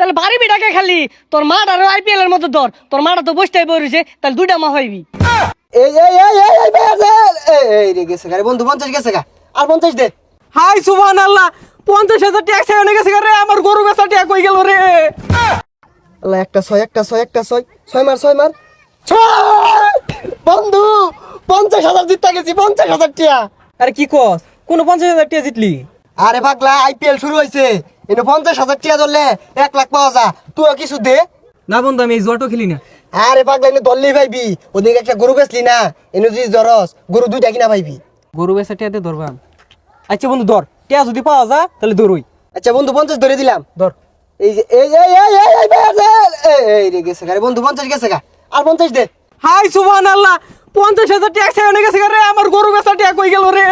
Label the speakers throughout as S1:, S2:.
S1: তাহলে বাড়ি বিটাকে খালি? তোর মাটা আইপিএল এর মতো ধর। তোর মাটা তো বসতে বসে তাহলে দুইটা মা হইবি।
S2: এই এই এই এই এই এই এই রে গেছে বন্ধু পঞ্চাশ গেছে গা। আর পঞ্চাশ দে।
S3: হাই সুবহান আল্লাহ পঞ্চাশ হাজার ট্যাক্স এনে গেছে রে আমার গরু বেচা ট্যাক হয়ে গেল রে?
S2: আল্লাহ একটা ছয় একটা ছয় একটা ছয়। ছয় মার ছয় মার। ছয়! বন্ধু পঞ্চাশ হাজার জিততে গেছি পঞ্চাশ হাজার টিয়া
S3: আরে কি কস? কোন পঞ্চাশ হাজার টাকা জিতলি?
S2: আরে পাগলা আইপিএল শুরু হয়েছে এনে পঞ্চাশ হাজার টিয়া ধরলে এক লাখ পাওয়া যা তুইও কিছু দে।
S3: না বন্ধু আমি এই জুয়াটো খেলি না।
S2: আরে পাগলা এনে ধরলেই পাইবি ওদিকে একটা গরু বেচলি না এনে যদি ধরস গরু দুইটা কিনা পাইবি
S3: গরু বেচা টিয়াতে ধরবাম আচ্ছা বন্ধু ধর। টিয়া যদি পাওয়া যা তাহলে ধরুই।
S2: আচ্ছা বন্ধু পঞ্চাশ ধরে দিলাম।
S3: ধর।
S2: এই যে এই এই এই এই এই এই এই রে গেছে গা বন্ধু পঞ্চাশ গেছে গা। আর পঞ্চাশ দে।
S3: হাই সুবহান আল্লাহ পঞ্চাশ হাজার ট্যাক্স এনে গেছে রে। আমার গরু বেচা ট্যাক হয়ে গেল রে?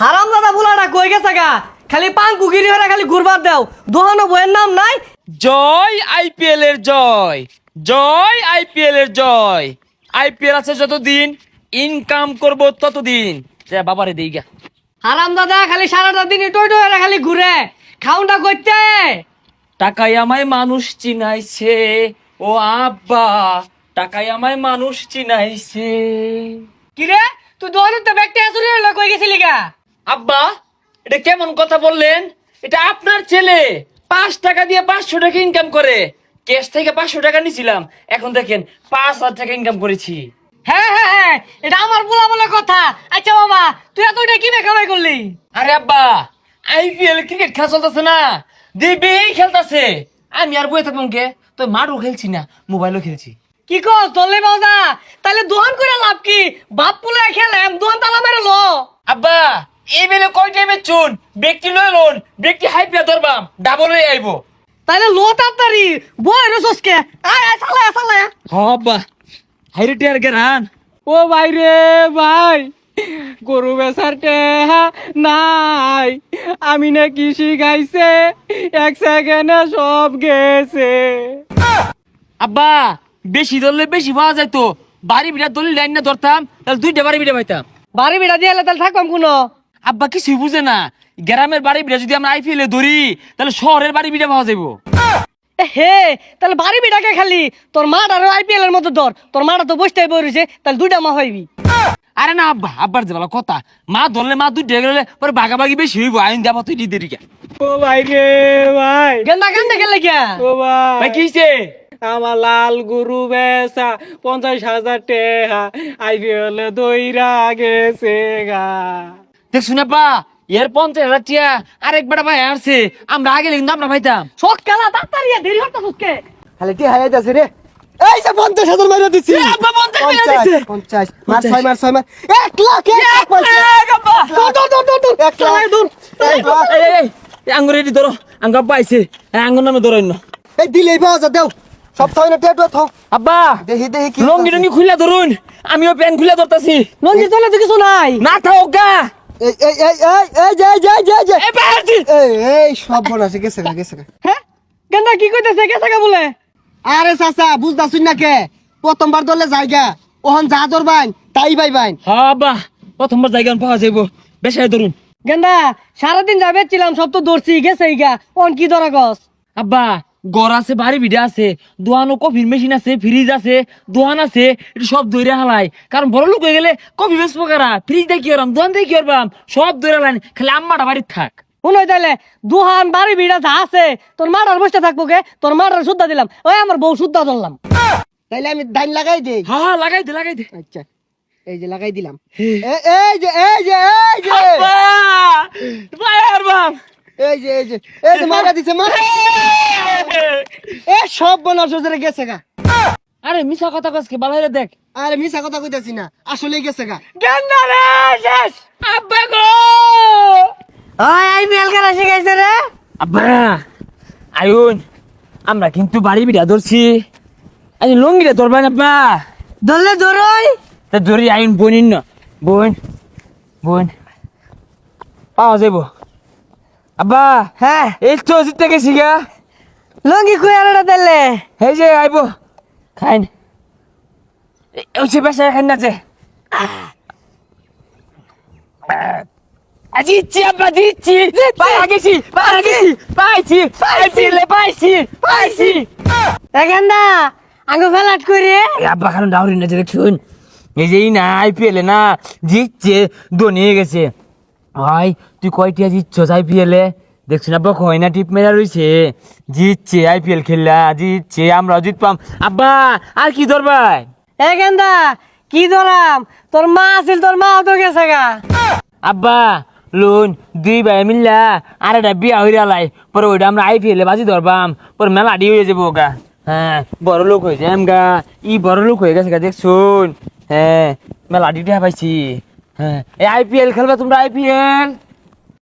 S1: হারাম দাদা বুলাটা কই গেছে গা? খালি পান কুকিরি হয়ে খালি ঘুরবার দাও। দোহানো বইয়ের নাম নাই?
S4: জয় আইপিএল এর জয়। জয় আইপিএল এর জয়। আইপিএল আছে যতদিন ইনকাম করব ততদিন। যা বাবারে দেই গা।
S1: হারাম দাদা খালি সারাটা দিন টই টই হয়ে খালি ঘুরে। খাউনটা করতে
S4: টাকাই আমায় মানুষ চিনাইছে। ও আব্বা টাকায় আমায় মানুষ চিনাইছে।
S1: কিরে? তুই দোহানের তো ব্যাগটা হইল কই গেছিলি গা?
S4: আব্বা এটা কেমন কথা বললেন? এটা আপনার ছেলে। পাঁচ টাকা দিয়ে পাঁচশো টাকা ইনকাম করে। ক্যাশ থেকে পাঁচশো টাকা নিছিলাম এখন দেখেন পাঁচ হাজার টাকা ইনকাম করেছি।
S1: হ্যাঁ হ্যাঁ হ্যাঁ এটা আমার বলা বলে কথা। আচ্ছা বাবা তুই এত এটা কি দেখাবাই করলি?
S4: আরে আব্বা আইপিএল ক্রিকেট খেলা চলতেছে না। দিবি খেলতেছে। আমি আর বয়ে থাকব কে? তো খেলছি না মোবাইলও খেলছি।
S1: কি কস দলে বাজা তাহলে দোহান করে লাভ কি? বাপ পুলে খেলাম দোহান তালা মেরে লো।
S4: আব্বা এই বেলে কয় টাইমে চুন? ব্যক্তি লয় লোন। ব্যক্তি হাইপিয়া ধরবাম ডাবল হয়ে আইবো।
S1: তাহলে লো তাড়াতাড়ি। বই রে সসকে আয় আয় চালা চালা
S4: হ আব্বা। হাইরে টিয়ার গেরান
S3: ও ভাই রে ভাই গরু বেচার টেহা নাই। আমি না কি শিখাইছে এক সেকেন্ডে সব গেছে।
S4: আব্বা বেশি ধরলে বেশি পাওয়া যায় তো। বাড়ি বিড়া দলিল লাইন না ধরতাম তাহলে দুইটা বাড়ি বিড়া পাইতাম।
S1: বাড়ি বিড়া দিয়ে তাহলে থাকবাম কোনো?
S4: আব্বা কিছুই বুঝে না। গ্রামের বাড়ি বিড়া যদি আমরা আইপিএলে ধরি তাহলে শহরের বাড়ি বিড়া পাওয়া যাব
S1: এ হে তাহলে বাড়ি বিড়াকে খালি? তোর মাটা আইপিএল এর মতো ধর। তোর মাটা তো বসতে বসে তাহলে দুইটা মা হইবি।
S4: আরে না আব্বা আব্বার যে বলা কথা। মা ধরলে মা দুই গেলে পরে বাগাবাগি বেশি হইব আইন যাব তুই দিদি কে।
S3: ও ভাই রে ভাই।
S1: গেন্দা গেন্দা গেলে গিয়া।
S3: ও ভাই।
S4: ভাই কি হইছে?
S3: আমার লাল গুরু বেচা পঞ্চাশ হাজার টেহা আইপিএল দইরা গেছে গা।
S4: দেখছুন আব্বা এর পঞ্চাশ হাজার টিয়া আরেকবার ভাই আসছে আমরা আগে কিন্তু আমরা ভাইতাম
S1: খেলা তাড়াতাড়ি দেরি হচ্ছে সুস্কে
S2: খালি টিয়া হাই যাচ্ছে রে। এই যে পঞ্চাশ হাজার মারা দিছি।
S4: পঞ্চাশ মার
S2: ছয় মার ছয় মার। এক লাখ এক লাখ
S4: আঙ্গুর এটি ধরো। আঙ্গ আব্বা আইছে। আঙ্গুর নামে ধরো অন্য।
S2: এই দিলেই পাওয়া যা দেও। সব ছয় না টিয়া থাও
S4: আব্বা
S2: দেখি দেখি কি
S4: লঙ্গি টঙ্গি খুলে ধরুন। আমিও প্যান্ট খুলে ধরতাছি।
S1: নন্দীর তলে তো কিছু নাই।
S4: না থাও গা।
S2: এই এই এই এই এই যে যে যে যে।
S4: এই ভাই
S2: এই এই সব গেছে গেছে গা।
S1: হ্যাঁ? গেন্দা কি কইতেছে কে থাকা বলে?
S2: আরে চাচা না কে? প্রথমবার ধরলে জায়গা। ওহন যা ধরবাইন তাই বাইন।
S4: হ্যাঁ প্রথমবার জায়গা পাওয়া যাইব। বেশায় ধরুন।
S1: গেন্দা সারাদিন যাবে ছিলাম সব তো দৌড়ছি গেছে গা। অন কি ধরা গছ?
S4: আব্বা গড় আছে বাড়ি ভিড়ে আছে দোয়ানো কফির মেশিন আছে ফ্রিজ আছে দোয়ান আছে এটা সব দৈরে হালাই। কারণ বড় লোক হয়ে গেলে কফি বেসবো কারা? ফ্রিজ দিয়ে কি করবাম দোয়ান দিয়ে কি করবাম? সব দৈরে লাইন খালি আম্মাটা বাড়ির থাক।
S1: দুহান বাড়ি ভিড়া যা আছে তোর বসতে থাকব কে? তোর মাটার সুদ্ধা দিলাম। ওই আমার বউ সুদ্ধা ধরলাম।
S2: তাইলে আমি দাইন লাগাই দেই।
S4: হ্যাঁ হ্যাঁ লাগাই দে লাগাই দে।
S2: আচ্ছা এই যে লাগাই দিলাম। এই যে এই যে এই যে।
S4: ভাই আর বাপ!
S2: এই যে এই যে এই যে মারা দিছে মারা এ সব বনাস জোরে গেছে গা।
S4: আরে মিশা কথা বালাইরে দেখ।
S2: আরে মিছা কথা কইতাছি না আসলে গেছে গা।
S1: গেন্দা রে শেষ।
S4: আব্বা গো।
S1: ওই আই মেল খেলা শিখাইছে রে।
S4: আব্বা আয়ুন আমরা কিন্তু বাড়ি বিড়া ধরছি। আজ লঙ্গিটা ধরবেন আব্বা।
S1: ধরলে ধরই।
S4: তা ধরি আইন বোনিন না বোন বোন। পাওয়া যাব আব্বা
S1: হ্যাঁ।
S4: এই তো জিতে গেছি গা
S1: লঙ্গি কুয়ারটা দিলে
S4: এই যে আইব। খাইন। ওই যে বেসা খাইন না যে জিতছি আব্বা জিতছি পাইয়া গেছি পাইয়া গেছি পাইছি পাইছি লে পাইছি পাইছি।
S1: এখান দা আঙ্গু ফেলাট করে
S4: আব্বা কারণ ডাউরি না যে দেখুন এই যে না আইপিএল না জিতছে ধোনি গেছে। ভাই তুই কয়টিয়া জিতছস আইপিএল এ? দেখছিস আব্বা কয় না টিপ মেরা রইছে। জিতছে আইপিএল খেললা জিতছে আমরাও জিতপাম। আব্বা আর কি ধরবাই
S1: এখান দা কি ধরাম তোর মা আছিল তোর মা তো গেছে গা।
S4: আব্বা লোন দুই ভাই মিল্লা আর একটা বিয়া হইরা লাই। পরে ওইটা আমরা আইপিএল এ বাজি ধরবাম। পরে মেলা আডি হয়ে যাব গা। হ্যাঁ বড় লোক হয়ে যাম গা। ই বড় লোক হয়ে গেছে গা দেখছুন? হ্যাঁ মেলা আডি পাইছি। হ্যাঁ এই আইপিএল খেলবে তোমরা আইপিএল